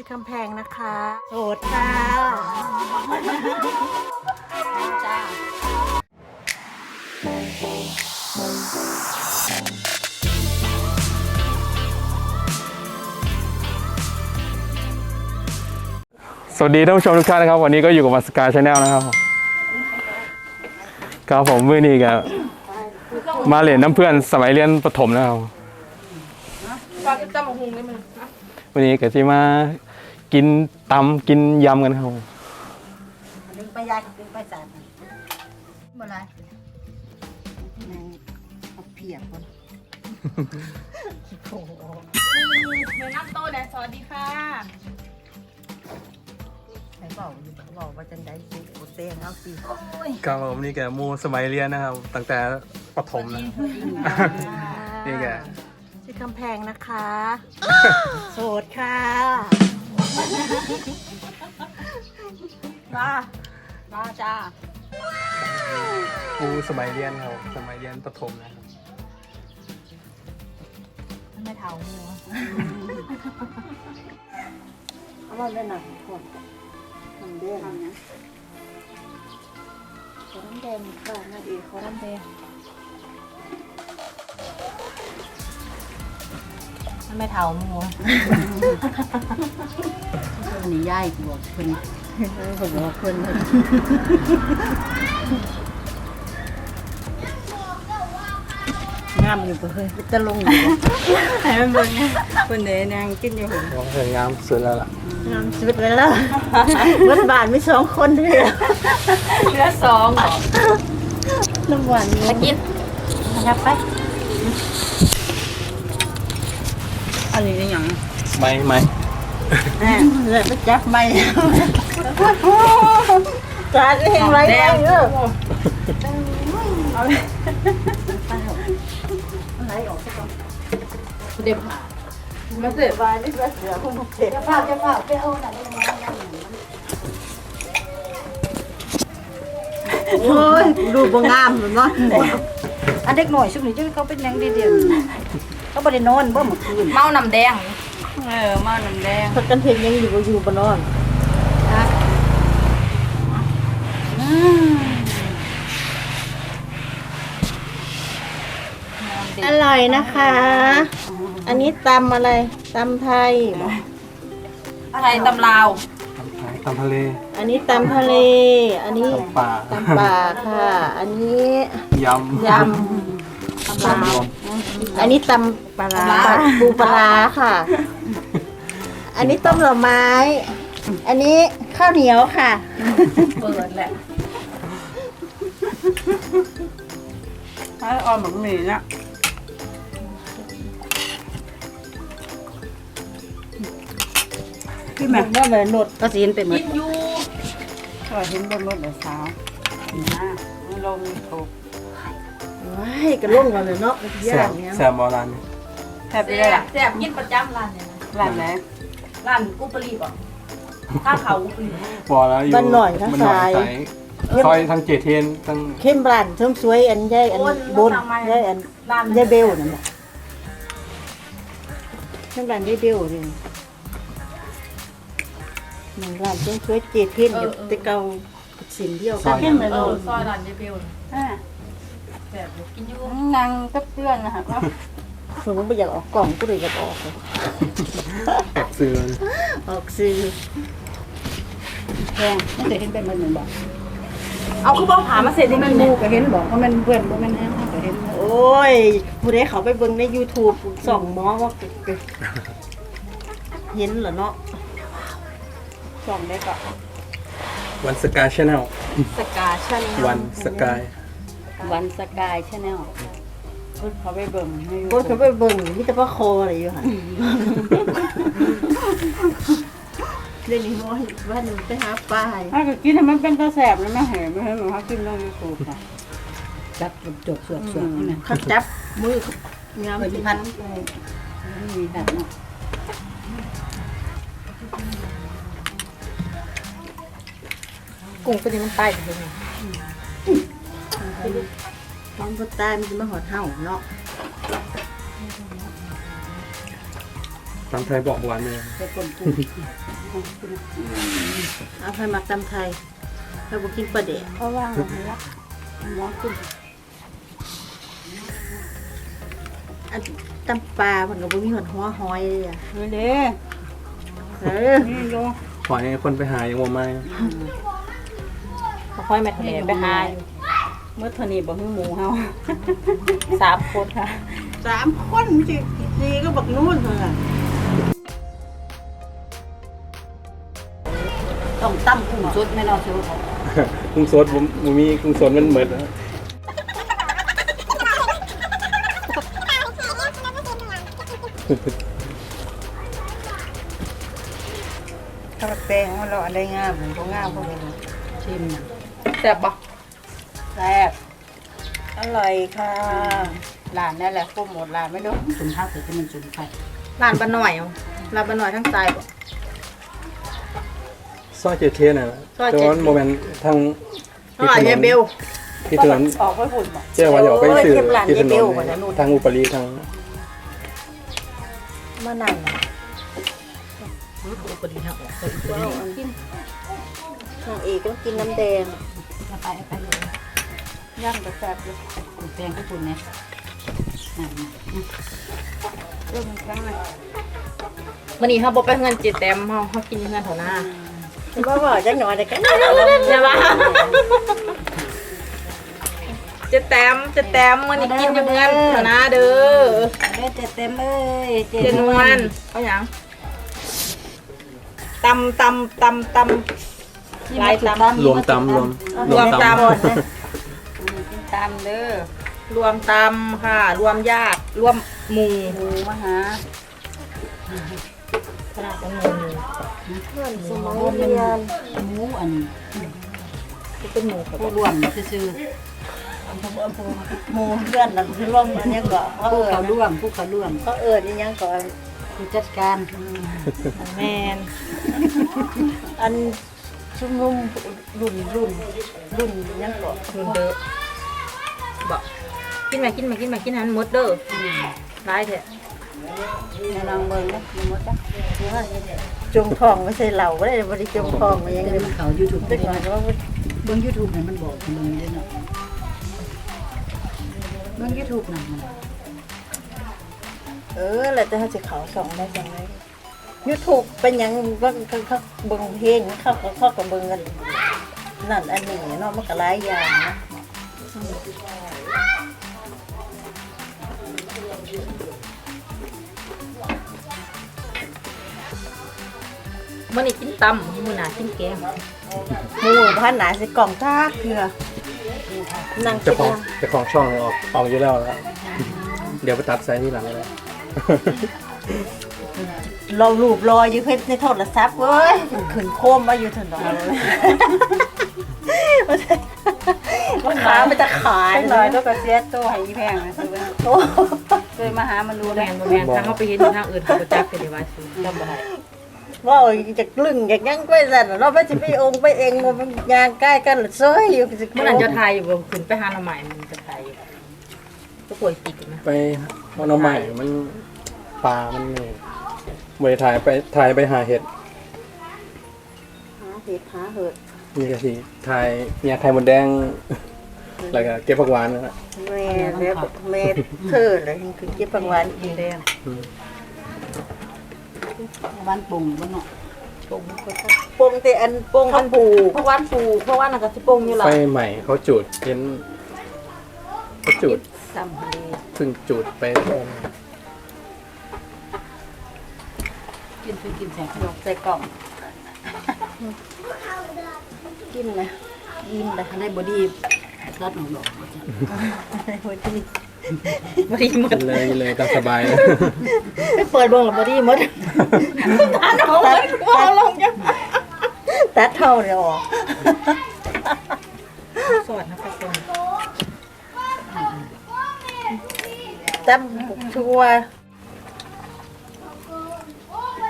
ที่คำแพงนะคะ โสดค่ะจ้าสวัสดีท่านผู้ชมทุกท่านนะครับ วันนี้ก็อยู่กับมาสกายชาแนลนะครับครับผมมื่อนี้กับมาเรียนน้ำเพื่อนสมัยเรียนประถมนะครับปลาจะจำหุงได้ไหมวันนี้ก็จะมา กินตำกินยำกันครับดึงไปยายดึงไปสารเมื่อไรนางเอาเพียบคนโอ้โหแนะนำโตแดสวัสดีค่ะไหนบอกอยู่บอกว่าจังได้สิโอเต้งเอาสิครับผมนี่แกมูสมัยเรียนนะครับ ตั้งแต่ประถมนะ นี่แกที่คำแพงนะคะ โสดค่ะ มามาจ้ามูสมัยเรียนครับสมัยเรียนประถมนะครับไม่เท่าหัวเอามาเล่นหนังก่อนทำเด้งนะขอน้ำแดงค่ะนาดีขอน้ำแดง ไม่เท่าหัวคนนี้ย่ายบอกคนผมบอกคนงามอยู่เพื่อนจะลงอยู่ให้มันเบิ่งคนเดนางกินอยู่ผมมองเห็นงามสุดแล้วล่ะงามสุดเลยล่ะวัดบานมีสองคนเลยเลือสองเหรอน้ำหวานมากินยับไป อันนี้ยังไม่ไม่เลยไปจับไม่จานเองไรเออไหลออกซะก่อนเด็บมาเสร็จบายนี่ก็เสือคงเจ็บจะพาจะพาไปเอาหนังมาโอ้ยดูบ่งามเหมือนเนาะอันเด็กหน่อยช่วงนี้จะเขาเป็นยังดีเดียว เขาบ่ได้นอนบ่เมื่อคืนเมาน้ำแดง เออ เมาน้ำแดงพักกันเพลงยังอยู่บ่อยู่บ่นอนอร่อยนะคะ อันนี้ตำอะไรตำไทยไทยตำลาวตำไทยตำทะเล อันนี้ตำทะเล อันนี้ตำป่าตำป่าค่ะ อันนี้ยำยตำรวมำ อันนี้ตำปลาร้าปูปลาร้าค่ะ อันนี้ต้มหน่อไม้ อันนี้ข้าวเหนียวค่ะ เปิดแหละให้ออมหมักหมี่นะพี่แม่ว่าเลยหนดก็สินเป็นหมกิดนอยู่ก็เห็นเป็นหมดเลยสาวนะลงถูก ว้ายกระล่งมาเลยเนาะแซย่าบงเนี้ยแซบโบราณแทบแซ่ไม่ได้บแซ่บกินประจำร้านเนี่ยนะร้านไหนร้านอุปรีบ่ข้าวเขาอุปรีบอแล้วอยู่บ้านหน่อยทางบ้หน่ซ้ายซ้ซอยทางเจดเทียนทางเข้มบรันเทิงสวยอันใหญ่อันบนใหญ่อันร้านใหญ่เบลนั่นแหละเข้มบรันใหญ่เบลนี่หนึ่งร้านเทิงสวยเจ็ดเพี้ยนอยู่แตะเกาสินเดียวกันเข้มเลยเอเนาอซอยร้านยายเบลน่ะ แซ่บอยู่กินอยู่นางกับเพื่อนนะคะผมไม่อยากออกกล่องก็เลยอยากออกเลยแอบซื้อออกซื้อแพงไม่เคยเห็นเป็นมันเหมือนบอกเอาคือบอกผามาเสร็จนี่มัมันนมูมูก็เห็นบอกว่ามันเพื่อนว่ามันแห้งก็เห็นโอ้ยผู้ใดเขาไปเบิ่งใน YouTube ส่องหมอว่าเห็นเหรอเนาะส่องได้ก็วันสกายชาแนลสกาชาแนลวันสกาย วันสกายชาแนลพูดเขาไปเบิ่งพูดเขาไปเบิ่งมิตรพ่อโคอะไรอยู่ค่ะเรื่องนี้ว่าว่าหนูไปหาปลาถ้าเกิดกินให้มันเป็นตาแสบแล้วไม่เห็นไม่เห็นหนูเขากินลงยูทูบค่ะจับจบสวดสวดเขาจับมืองามเปิดสิพันมีแบบเนาะกุ้งตัวนี้มันตายไปเลย มันบ่ตายมันจะมาหอดเห่าเนาะตามไทยบอกหวานเลยแต่คนปรุงเอาไปหมักตำไทยเราบ่กินปลาเดะเพราะว่าหัวหมอขึ้นอันตำปลาเพิ่นก็บ่มีหอดหัวหอยเลยอะเฮ้ยเด้เออนี่โยหอยคนไปหายังว่าไม่ค่อยมาทะเลไปหาอยู่ เมื่อเทานี้บ่ฮือหมูเฮา สามคนค่ะ สามคนสิสี่ก็บักนู่นเพิ่นอะต้องตั้มกุ้งสดไม่รอเชียวกุ้งสดผมผมมีกุ้งสดมันเหมือนนะถ้าแป้งมันเราได้งามมันบ่งามพวกนี้ชิมน่ะแซ่บปะ แซ่บอร่อยค่ะร้านนั่นแหละโปรโมทร้านไม่รู้สุนทรแต่จะมันสุนไปร้านบ้านหน่อยเอาร้านบ้านหน่อยทั้งใจบ่ ซอยเจเทน่ะซอยแต่เจ็ดว่าโมเมนต์ทางอร่อยยายเบล ที่ถนนออกไปฝุ่นบ่เจ้าว่าอย่าออกไปสื่อที่ถนนทางอุปรีทางมานั่นน่ะปดีนะนางเอกต้องกินน้ำแดงเอาไปเอาไปเลย ย่างก็แซ่บอยู่กุ้งแพงก็ฝุ่นเนี่ยนั่นน่ะเริ่มครั้งเลยวันนี้เขาบอกไปเงินจิตแต้มเขาเขากินเงินเถอะนะบ่บ่จักหน่อยแต่กันอย่ามาเจะแต้มเจะแต้มวันนี้กินอยู่เงินเถอะนะเด้อเด้อเต็มเต็มเอ้ยเจนวลเอาอย่างตำตำตำตำลายตำรวมตำรวมรวมตำ ตามเด้อรวมตำค่ะ รวมญาติรวมหมู่หมูมาหาขนาดเป็นหมู่เพื่อนสมัยเรียนหมูอันเป็นหมู่กับผู้รวมซื่อหมู่เพื่อนนั่นคือร่วมอันยังก็เขาๆผู้เอิ้เขานร่วมผู้เขาร่วมเขาเอิ้นอีหยังก็ผู้จัดการแมนอันชุมนุมรุ่นรุ่นรุ่นอิหยังก็รุ่นเด้อ บอกกินมากินมากินมากินหันหมดเด้อร้ายเถอะในนางเมืองนะมีหมดจ้ะจงทองไม่ใช่เหล่าบ่ได้บ่ได้จงทองมายังเดี๋ไงยวมันเขา YouTube เด็ได้กน้อยก็ว่าเบิ่ง YouTube ให้มันบอกเบิ่งเด้อเนาะเบิ่ง YouTube นั่นมันเออแล้วจะให้สิเขาสองได้จังได๋ YouTube เป็นหยังว่าเขาเขาเบิ่งเพลงเขาเขาเขาก็เบิ่งกันนั่นอันนี้เนาะมันก็หลายอย่างนะ มื่อนี้กินตำมื้อหน้ากินแกงหมู่พันหนาสิกล่องทากเถื่อนั่งเจ้าคิดของว่าเจ้าของช่องออกออกอยู่แล้วแล้ว เดี๋ยวไปตัดไซส์ที่หลังเลยรอรูปรออยู่เพิ่นในโทรศัพท์เว้ยขึ้นโคมมาอยู่ถนนมันขามันจะขายเป็นน้อยก็กระเสียตัวให้อีแพงนะซื้อโอ้ เคยมาหามันดูแมแม่นบ่แมนทางเขาไปเห็นอยู่ทางอื่นเขาบ่จักเป็นว่าสิจำบ่ได้ ว่าจะกลึงอยากยังไปสั่นเราไปสิไปองค์ไปเองมันยางใกล้กันหรือซอยอยู่สิเมื่อนั้นจะทายอยู่บ่ขึ้นไปหาหน่อไม้มันจะทายอยู่ก็ป่วยติดอยู่นะไปมอนอใหม่มันปลามันนี่บริถ่ายไปถ่ายไปหาเห็ดหาเห็ดหาเห็ดมีกะทิถ่ายเนี่ยไข่มดแดง แล้วก็เก็บผักหวานนะฮะแม่แล้วแม่เธอเลยคือเก็บปังหวานกินแดงอืม บ้านปุ่งบ้านเนาะปงแต่อันปงพัอันนปูเพราะว่าปูเพราะว่าน่ะก็สิโป่งอยู่ล่ะไฟใหม่เขาจุดเห็นเขาจุดซ้ำดีเพิ่งจุดไปกินคือกินแสงขนมใส่กล่องกินนะยิ้มนะอันได้บอดี้รัดหนองดอกว่าจ้ะพอดี บ่ดีหมดเลยเลยตามสบายไปเปิดเบิ่งแล้วบ่ดีหมดตาหนองเลยเอาลงจังตัดเท่าเลยออกสวัสดีนะครับทุกคนจำชัว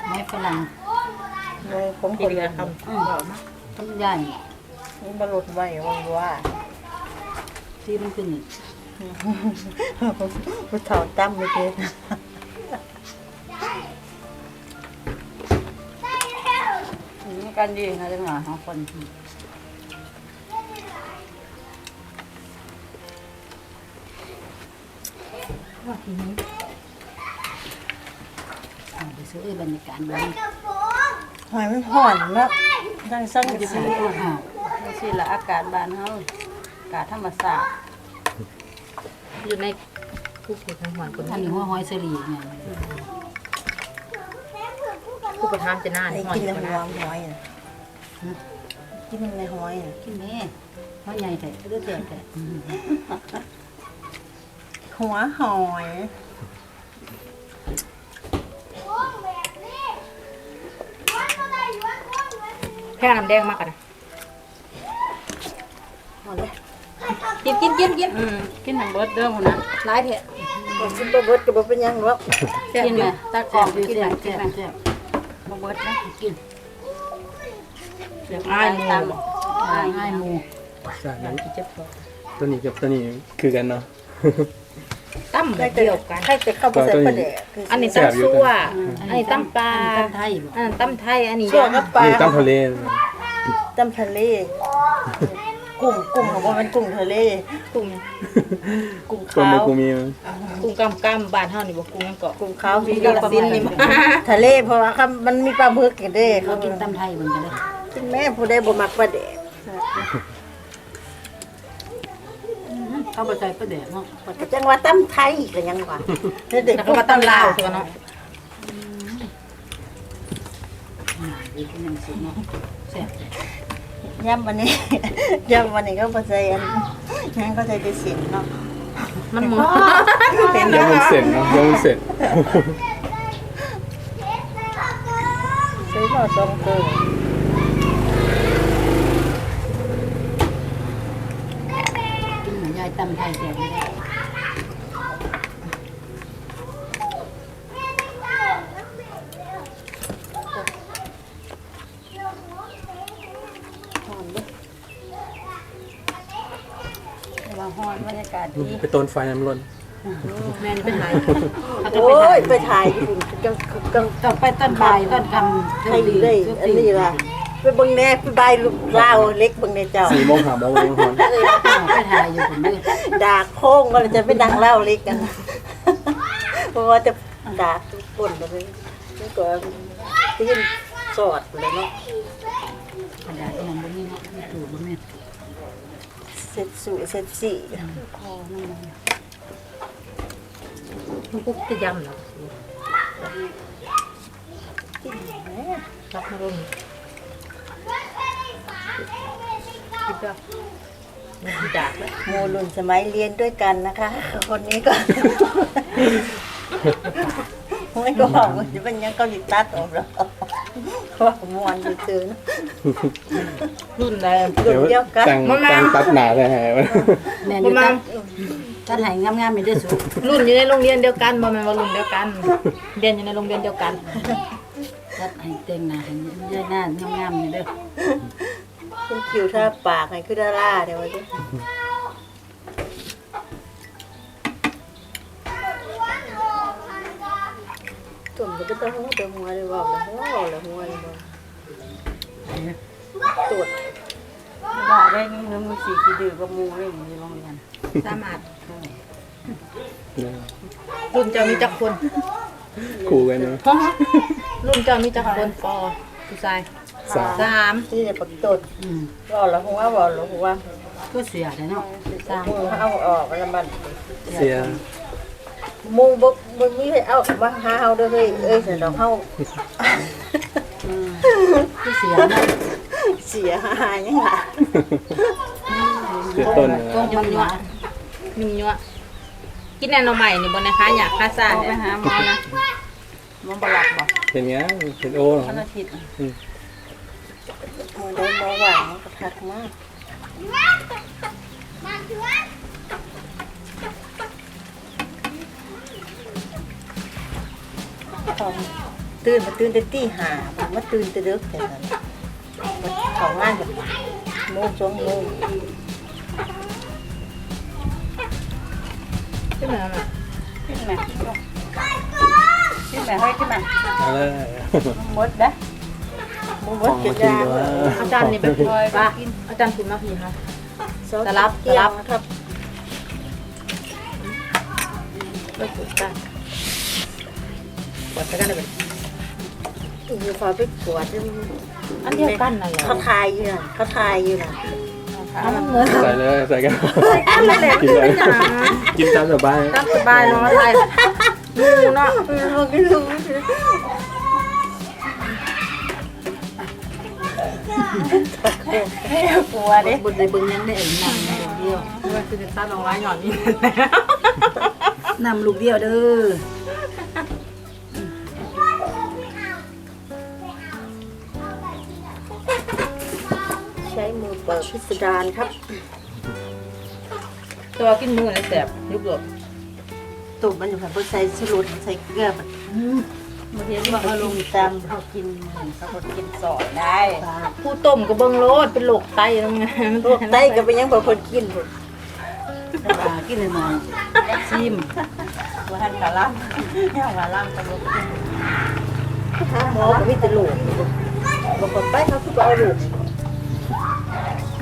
ไม้ฝรั่งเลยผมคดีนเดือละนคคำต้นใหญ่ำมาหลุดไว้ว่าว่าที่มันขึ้นนี่ ผู้เฒ่ตั้มไม่เกินมีกันดีนะจังหวะของคนว่าทีนี้ไปซื้อบรรยากาศบ้างหอยมันห่อนแล้วดังสั่งจะสีอ่สิละอากาศบานเฮาอากาศธรรมศาสตร์ อยู่ในผู้เขียนทางหวานคนอันนี้หัวหอยเสลีเนี่ยผู้ประทานจะน่านไอ้หอยกินในคนหัวนั้นหอยน่ะกินในหอยน่ะกินแนี่หอยใหญ่แต่เลือดแตกแต่หัวหอยแพ้น้ำแดงมากอะนะ กินกินกินกินอืมกินทั้งเบิดเด้อพุ่นนะร้ายเถอะกินบ่เบิดก็บ่เป็นหยังหรอกกินไหมตากออกกินไหมกินไหมบ่เบิดนะกินเดี๋ยวอ้ายตามอ้ายหมูใช่นั้นเจ็บคอตัวนี้กับตัวนี้คือกันเนาะตั้มแบบเดียวกันใครจะเข้าไปใส่ปลาแดกคืออันนี้แซ่ตั้มบอยู่ซั่วอืมอันนี้ตั้มปลาอันนี้ตั้มไทยบ่อันนั้นตั้มไทยอันนี้ชั่วย่างกับปลานี่ตั้งทะเลตำทะเล กุ้งกุ้งของบ่มันกุ้งทะเลกุ้งกุ้งตัวขามันวกูมีกุ้งกำกำบ้านเฮานี่บ่กุ้งยังเกาะกุ้งขาวมีกระสินนี่ทะเลเพราะว่าคำมันมีปลาหมึกกันเด้เขาเขากิกินนตั้มไทยเหมือนกันเลยกินแม่ผู้ใดบ่มักปลาแดกเขาบ่ใส่ปลาแดกเนาะก็จังว่าตำไทยก็ยังว่าเด็กแล้วก็มาตั้มลาวตัวเนาะอ่าดีกินน้ำซุปเนาะแซ่บ ย่ำวันนี้ ย่ำวันนี้ก็บ่ใส่อันยังก็ใส่ไปสินเนาะมันหมดเห็นยังมันเสร็จเนาะยังมันเสร็จซื้อมาสองตัวกินเหมือนยายตั้มไทยแซ่บไม่ได้ หอมเด้อว่าฮ้อนบรรยากาศดีไปต้นไฟน้ำร้อนแม่นเป็นไรโอ้ยไปถ่ายอยู่กังกังต้องไปต้นใบายต้นคำให้เลยอันนี้ล่ะไปเบิ่งแน่ไปบายลูกลาวเล็กเบิ่งในเจ้าสี่โมงหาโมงยังหอนไปถ่ายอยู่ผมด้วยดากโค้งก็เลยจะไปดังเล่าเล็กกันเพราะว่าจะดากทุกคนเลยนี่ก็ตีนสอดเลยเนาะ กระดาษมันบ่มีเนาะมีตู้บ่มี เสร็จสู่เสร็จสี่คอนั่นมันมันก็จะยำเหรอกินแหมรับมารุมคิดว่ามันดักแล้วโมลุนสมัยเรียนด้วยกันนะคะ คนนี้ก็ไม่ก็บอกว่าจะเป็นยังเกาหลีตัดออกแล้วว่ามวนอยู่ตื่น รุ่นใดรุ่นเดียวกัน แต่งแต่งตัดหนาเลยฮะแม่นอประยู่มาตัณดตัดให้งามๆมีได้สุดรุ่นอยู่ในโรงเรียนเดียวกันบ่แม่นว่ารุ่นเดียวกัน เรียนอยู่ในโรงเรียนเดียวกันตัดให้เต็มหน้าให้ยายหน้างามๆนี่เด้อเป็นคิวท่าปากให้คือดาราเดี๋ยวว่าจะตุ่มก็ต้องหัวเดือหัวเลยว่าเลยว่าเลยหัวเลย ตรวจว่าได้เงินมือสีขี้ดื้อกับหมู่เลยอยู่โรงเรียนสามารถรุ่นเจ้ามีจักคนคู่กันเนาะรุ่นเจ้ามีจักคนปอผู้ชายสามสามที่จะประตูดอืมว่าละหัวว่าละหัวก็เสียได้เนาะสามเอาออกมันมันเสียมูบ่บ่มีให้เอามาหาเฮาเด้อเฮ้ยเอ้ยสนองเฮาอืมก็ เสียเนาะเสียหายยังล่ะเสียต้นก็นะมันว่ายุ่งยั่วกินแนวใหม่นี่บ่นะคะอยากคาซ่าเอาไปเนี่ยหาหมอนะหมันบ่หลับบ่เป็นไงเป็นโอ้เหรอวันอาทิตย์มูได้บ่หวังก็ทักมาของ ตื่นมาตื่นแต่ตีห้าผมมาตื่นแต่ดึกแต่นั้นข้างานแบบโมงสองโมงขึ้นมาขึ้นมาขึ้นมาเฮ้ยขึ้นมาหมดนะหมมึงว่ยางเหรอาจารย์นี่แบบลอยป่ะอาจารย์คุณมาพี่คะสลับสลับครับไม่ถูกกันกดไปกันเลย อยู่พอไปกวดอันเดียวกันนั่นแหละเขาทายอยู่น่ะเขาทายอยู่น่ะอันนั้นเงินใส่เลยใส่กันอันนั้นแหละกินเลยกินตามสบายตามสบายเนาะไทยมูเนาะเราไม่รู้กลัวเด้บนในเบิ่งยังได้เอ็นนำลูกเดียวมันคือจะตาลองร้ายหย่อนนี่นำลูกเดียวเด้อ เปิดพิสดารครับ ตัวกินมือเลยแสบยุบหลบตุ่มมันอยู่ค่ะเพื่อใส่สลุดใส่เกลือมันบางทีที่ที่ว่าว่าเขาเขาลลงงตามเขากินเขาก็กินสอนได้ผู้ต้มก็เบิ่งโลดเป็นโรคไตแล้วไงโรคไตก็เป็นยังบ่คนกินพุ่นปลากินเลยมาซิมว่าหันกะล่ำเนี่ยว่าล่ำก็บ่กินหาหมอก็มีแต่ลูกบ่คนไปเขาคือบ่เอาลูก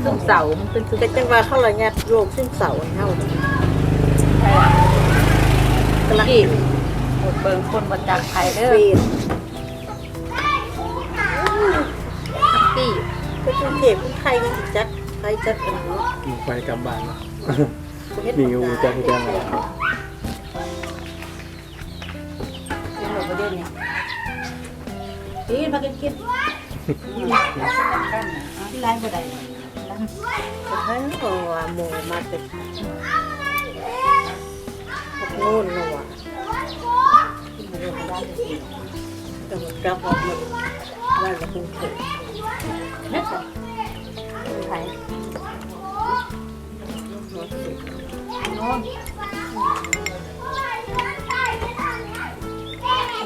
ซึมเสามันเป็นซึมเป็นจังว่าเขาละยัดโรคซึมเศร้าให้เฮานี่กำลังกี่เบิ่งคนบ่จักไผเด้อกี่ก็กรุงเทพกรุงไทยมันสิจักไผจักอันนี้ไปกลับบ้านเนาะเฮ็ดมีงูจักรจันทร์เป็นหมดประเด็นนี่กินมากินกินที่ร้านบ่ได้ ก็ให้เขาว่าหมูมาเป็นพวกนู่นน่ะว่ะก็มันกลับอกมาว่าละกรุงเทพไทย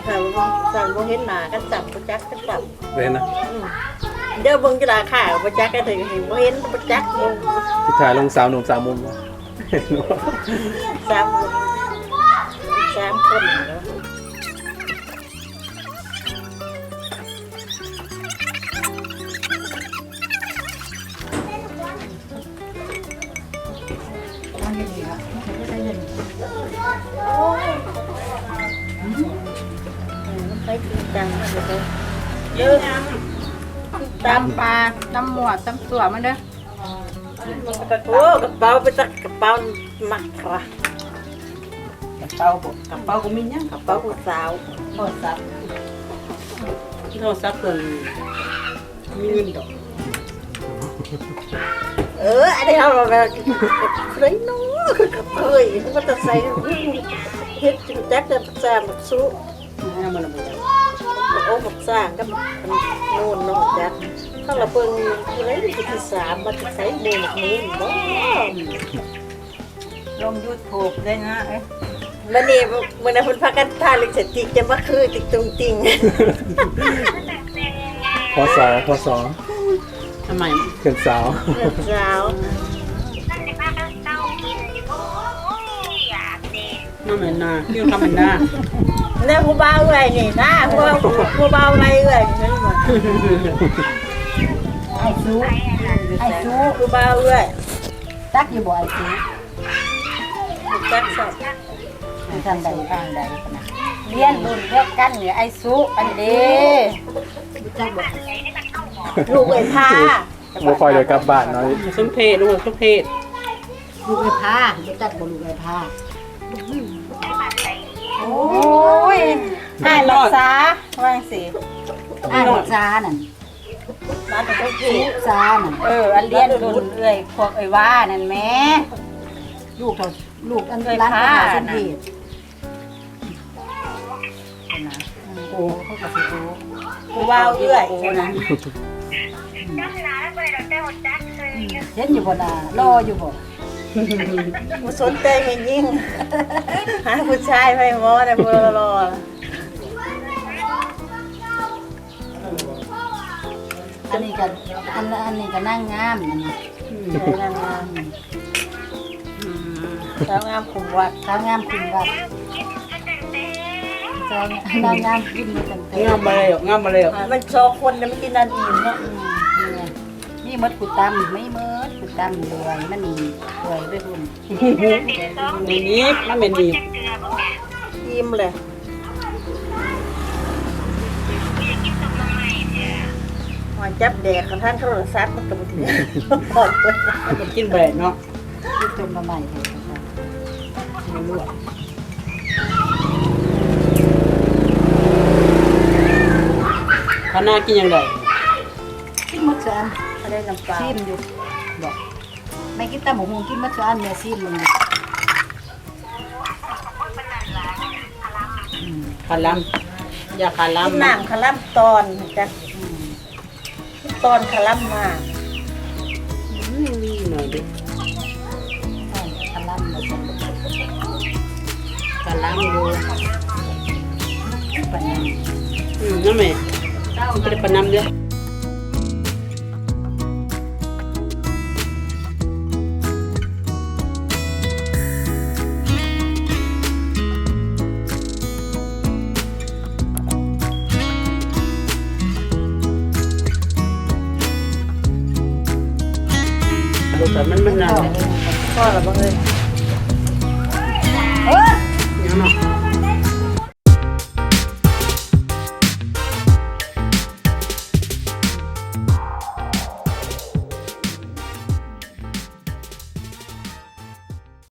ค่ะว่าสั่นบ่เห็นหน้ากันจับบ่จักกันจับเล่นนะ เดี๋ยวเบิ่งจะราคาบ่จักกันถึงเห็นบ่เห็นบ่จักบ่ที่ถ่ายลงสาวหนุ่มสาวมุมเนาะสามสามคนเนาะมันใช้จริงจังมากเลยเยอะ ตามปลาตำหมวดตำตัวมันเด้อโอ้กระเป๋าไปตักกระเป๋าหมักว่ะกระเป๋าบ่กระเป๋าก็มีเนี่ยกระเป๋าผู้สาวโทรศัพท์โทรศัพท์เพิ่นมีเงินดอกเอออันนี้เอาแบบใครน้อกับเอ้ยมันจะใส่เฮ็ดจังจักจะแซมบักสู้ให้มัน บ่ได้โอ้บักสร้างกับโน่นเนาะจักถ้าเราเบิ่งผู้ใดที่สามมันจะใส่เบิ่งนี้บ่ลง YouTube ได้นะเอ้ยมันนี่มันน่ะเพิ่นพากันทาลิปสติกจะมาคือติกตุงติงพอสอพอสอทำไมเขื่อนสาวเพื่อนสาวน้ำเหม็นนาเรื่องคำเหม็นนา เนี่ยผู้บ่าวเอ้ยนี่นะผู้บ่าวผู้บ่าวไรเอ้ยนี่มันไอ้ซูไอ้ซูผู้บ่าวเอ้ยตักอยู่บ่ไอ้ซูจักสับทางใดทางใดปะนะเรียนรุ่นเดียวกันเนี่ยไอ้ซูอันเด้จักบ่ลูกเอ้ยพาบ่คอยเดี๋ยวกลับบ้านเนาะสมเพศลูกสมเพศลูกไอ้พาบ่จักบ่ลูกไอ้พา โอ้ยให้รักษาว่าจังซี่อ่านซานั่นมาแต่ก็ซูคือซานั่นเออ อันเรียนรุ่นเอ้ยพวกไอ้ว่านั่นแหม่ลูกเท่าลูกอันร้านพาสมเพศโอ้เขาก็สิรู้ผู้บ่าวเอ้ยโอ้นะเห็นอยู่บ่น่ะรออยู่บ่ บ่สนใจให้ยิ่งหาผู้ชายไปหมอได้บ่รออันนี้ก็อันอันนี้ก็นั่งงามอันนี้นางงามสาวงามคุมวัดสาวงามคุณวัดสาวงามงามกินมาตั้งงามมาเลยงามมาเลยมันสองคนน่ะมันกินอันอิ่มเนาะนี่มดกูตำไม่ม ดกูตำรวยมันนี่รวยไปหุ่นมีนี้มันเป็นดีอิ่มเลยหอยจับแดกกับท่านโทรศัพท์มันก็บ่ถึงพอดเพิ่นมันกินแบะเนาะที่จมมาใหม่เลยมันลวกคณะกินยังไงกินมดสวนเขาได้น้ำปลาซีมอยู่บอก ไม่กินตำหมูหงกินมดสวนเนี่ยซีมมันขาลัมยาขาลัมกินน้ำคาร่ำตอนจ้ะตอนคาร่ำมาหน่อยดิใช่กะลำเลยขาลัมอยู่ปัญญาอืมนั่นแม่มันเป็นปนำเยอ มัน